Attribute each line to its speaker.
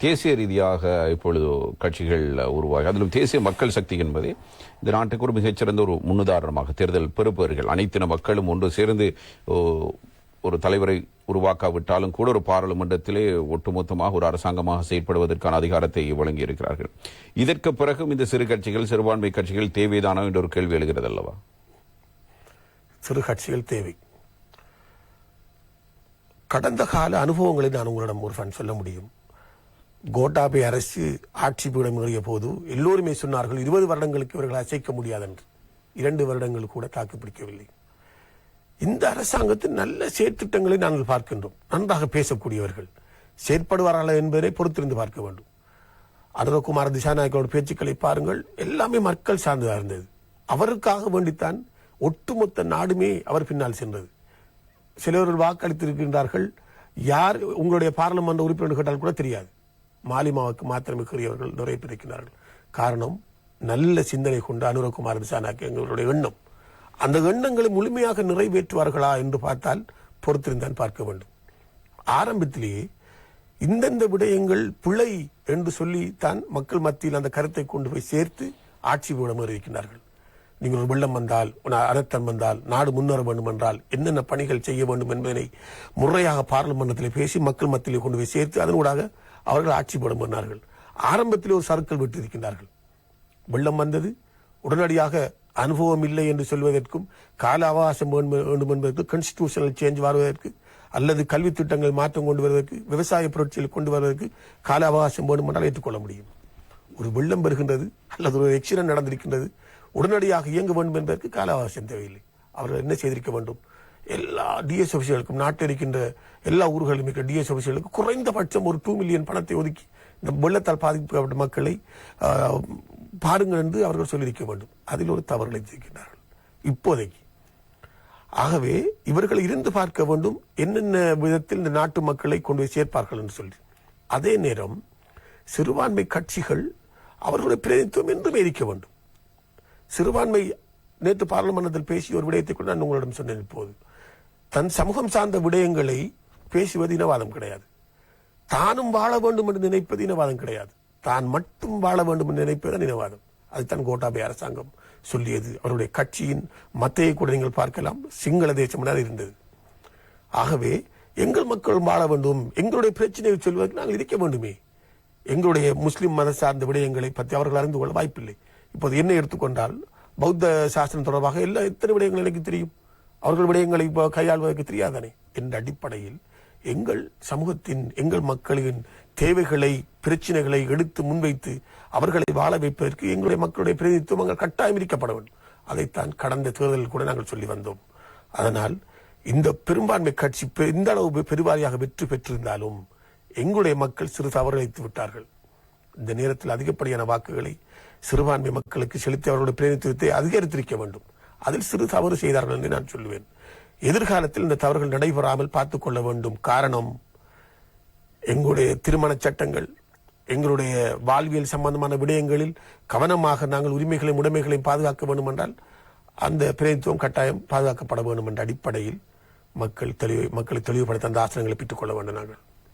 Speaker 1: தேசிய ரீதியாக இப்பொழுது கட்சிகள் உருவாகி அதிலும் தேசிய மக்கள் சக்தி என்பது இந்த நாட்டுக்கு ஒரு மிகச்சிறந்த ஒரு முன்னுதாரணமாக தேர்தல் பெறுபவர்கள் அனைத்தின மக்களும் ஒன்று சேர்ந்து ஓ, ஒரு தலைவரை உருவாக்காவிட்டாலும் கூட ஒரு பாராளுமன்றத்திலே ஒட்டுமொத்தமாக ஒரு அரசாங்கமாக செயற்படுவதற்கான அதிகாரத்தை வழங்கி இருக்கிறார்கள் இதற்கு பிறகும் இந்த சிறு கட்சிகள் சிறுபான்மை கட்சிகள் தேவைதானா என்ற ஒரு கேள்வி எழுகிறது அல்லவா
Speaker 2: சிறு கட்சிகள் தேவை. கடந்த கால அனுபவங்களை நான் உங்களிடம் ஒரு ஃபன் சொல்ல முடியும். கோட்டாபே அரசு ஆட்சி பீடம் ஏறிய போது எல்லோருமே சொன்னார்கள் இருபது வருடங்களுக்கு இவர்கள் அசைக்க முடியாதென்று. இரண்டு வருடங்கள் கூட தாக்கு பிடிக்கவில்லை. இந்த அரசாங்கத்தின் நல்ல செயற்திட்டங்களை நாங்கள் பார்க்கின்றோம். நன்றாக பேசக்கூடியவர்கள். செயற்படுவார்களா என்பதை பொறுத்திருந்து பார்க்க வேண்டும். அருணகுமார் திசாநாயக்கோட பேச்சுக்களை பாருங்கள். எல்லாமே மக்கள் சார்ந்ததாக இருந்தது. அவருக்காக வேண்டித்தான் ஒட்டுமொத்த நாடுமே அவர் பின்னால் சென்றது. சிலவர்கள் வாக்களித்திருக்கின்றார்கள். யார் உங்களுடைய பாராளுமன்ற உறுப்பினர் கேட்டால் கூட தெரியாது. மாலிமாவுக்கு மாத்திரமே கூறியவர்கள் காரணம் நல்ல சிந்தனை கொண்ட அனுரகுமார் திசாநாயக் எங்களுடைய எண்ணம். அந்த எண்ணங்களை முழுமையாக நிறைவேற்றுவார்களா என்று பார்த்தால் பொறுத்திருந்தான் பார்க்க வேண்டும். ஆரம்பத்திலேயே இந்தந்த விடயங்கள் பிழை என்று சொல்லி தான் மக்கள் மத்தியில் அந்த கருத்தை கொண்டு போய் சேர்த்து ஆட்சி பீடம் இருக்கின்றார்கள் நீங்கள் ஒரு வெள்ளம் வந்தால் ஒரு அனர்த்தம் வந்தால் நாடு முன்னேற வேண்டும் என்றால் என்னென்ன பணிகள் செய்ய வேண்டும் என்பதனை முறையாக பாராளுமன்றத்தில் பேசி மக்கள் மத்தியில் கொண்டு போய் சேர்த்து அதனூடாக அவர்கள் ஆட்சி பீடம் பண்ணார்கள் ஆரம்பத்தில் ஒரு சர்க்கிள் விட்டிருக்கின்றார்கள். வெள்ளம் வந்தது. உடனடியாக அனுபவம் இல்லை என்று சொல்வதற்கும் கால அவகாசம் வேண்டும் என்பதற்கு கான்ஸ்டிடியூஷனல் சேஞ்ச் வருவதற்கு அல்லது கல்வி திட்டங்கள் மாற்றம் கொண்டு வருவதற்கு விவசாய புரட்சியில் கொண்டு வருவதற்கு கால அவகாசம் வேண்டும் என்றால் ஏற்றுக்கொள்ள முடியும். ஒரு வெள்ளம் வருகின்றது அல்லது ஒரு எக்சிடென்ட் நடந்திருக்கின்றது உடனடியாக இயங்க வேண்டும் என்பதற்கு கால அவகாசம் தேவையில்லை. அவர்கள் என்ன செய்திருக்க வேண்டும்? எல்லா டிஎஸ் ஆஃபீஸர்களுக்கும் நாட்டில் இருக்கின்ற எல்லா ஊர்களிலும் இருக்கிற டிஎஸ் ஆஃபீஸர்களுக்கு குறைந்தபட்சம் ஒரு டூ மில்லியன் பணத்தை ஒதுக்கி இந்த வெள்ளத்தால் பாதிக்கப்பட்ட மக்களை பாருங்கள் என்று அவர்கள் சொல்லியிருக்க வேண்டும். அதில் ஒரு தவறு இழைத்திருக்கிறார்கள் இப்போதைக்கு. ஆகவே இவர்கள் இருந்து பார்க்க வேண்டும் என்னென்ன விதத்தில் இந்த நாட்டு மக்களை கொண்டு போய் சேர்ப்பார்கள் என்று சொல்லி அதே நேரம் சிறுபான்மை கட்சிகள் அவர்களுடைய பிரதிநிதித்துவம் என்றும் இருக்க வேண்டும். சிறுபான்மை நேற்று பாராளுமன்றத்தில் பேசிய ஒரு விடயத்தை கூட நான் உங்களிடம் சொன்னேன் இப்போது. தன் சமூகம் சார்ந்த விடயங்களை பேசுவது இனவாதம் கிடையாது. தானும் வாழ வேண்டும் என்று நினைப்பது இனவாதம் கிடையாது. தான் மட்டும் வாழ வேண்டும் என்று நினைப்பதுதான் இனவாதம். அதுதான் கோட்டாபய அரசாங்கம் சொல்லியது. அவருடைய கட்சியின் மத்தையை கூட நீங்கள் பார்க்கலாம். சிங்கள தேசம் இருந்தது. ஆகவே எங்கள் மக்கள் வாழ வேண்டும். எங்களுடைய பிரச்சனையை சொல்வதற்கு நாங்கள் இருக்க வேண்டுமே. எங்களுடைய முஸ்லிம் மத சார்ந்த விடயங்களை பற்றி அவர்கள் அறிந்து கொள்ள வாய்ப்பில்லை. இப்போது என்ன எடுத்துக்கொண்டால் பௌத்த சாஸ்திரம் தொடர்பாக எல்லா எத்தனை விடயங்கள் எனக்கு தெரியும். அவர்கள் விடயங்களை இப்போ கையாள்வதற்கு தெரியாதானே? என்ற அடிப்படையில் எங்கள் சமூகத்தின் எங்கள் மக்களின் தேவைகளை பிரச்சனைகளை எடுத்து முன்வைத்து அவர்களை வாழ வைப்பதற்கு எங்களுடைய மக்களுடைய பிரதிநிதித்துவம் அங்கே கட்டாயம் இருக்கப்பட வேண்டும். அதைத்தான் கடந்த தேர்தலில் கூட நாங்கள் சொல்லி வந்தோம். அதனால் இந்த பெரும்பான்மை கட்சி இந்த அளவு பெருவாரியாக வெற்றி பெற்றிருந்தாலும் எங்களுடைய மக்கள் சிறு தவறு விட்டார்கள். இந்த நேரத்தில் அதிகப்படியான வாக்குகளை சிறுபான்மை மக்களுக்கு செலுத்தி அவர்களுடைய பிரதிநிதித்துவத்தை அதிகரித்திருக்க வேண்டும். அதில் சிறு தவறு செய்தார்கள் என்று நான் சொல்லுவேன். எதிர்காலத்தில் இந்த தவறுகள் நடைபெறாமல் பார்த்துக் கொள்ள வேண்டும். காரணம் எங்களுடைய திருமண சட்டங்கள் எங்களுடைய வாழ்வியல் சம்பந்தமான விடயங்களில் கவனமாக நாங்கள் உரிமைகளையும் உடைமைகளையும் பாதுகாக்க வேண்டும் என்றால் அந்த பிரதித்துவம் கட்டாயம் பாதுகாக்கப்பட வேண்டும் என்ற அடிப்படையில் மக்கள் தெளிவு மக்களை தெளிவுபடுத்த அந்த ஆசனங்களை பெற்றுக்கொள்ள வேண்டும் நாங்கள்.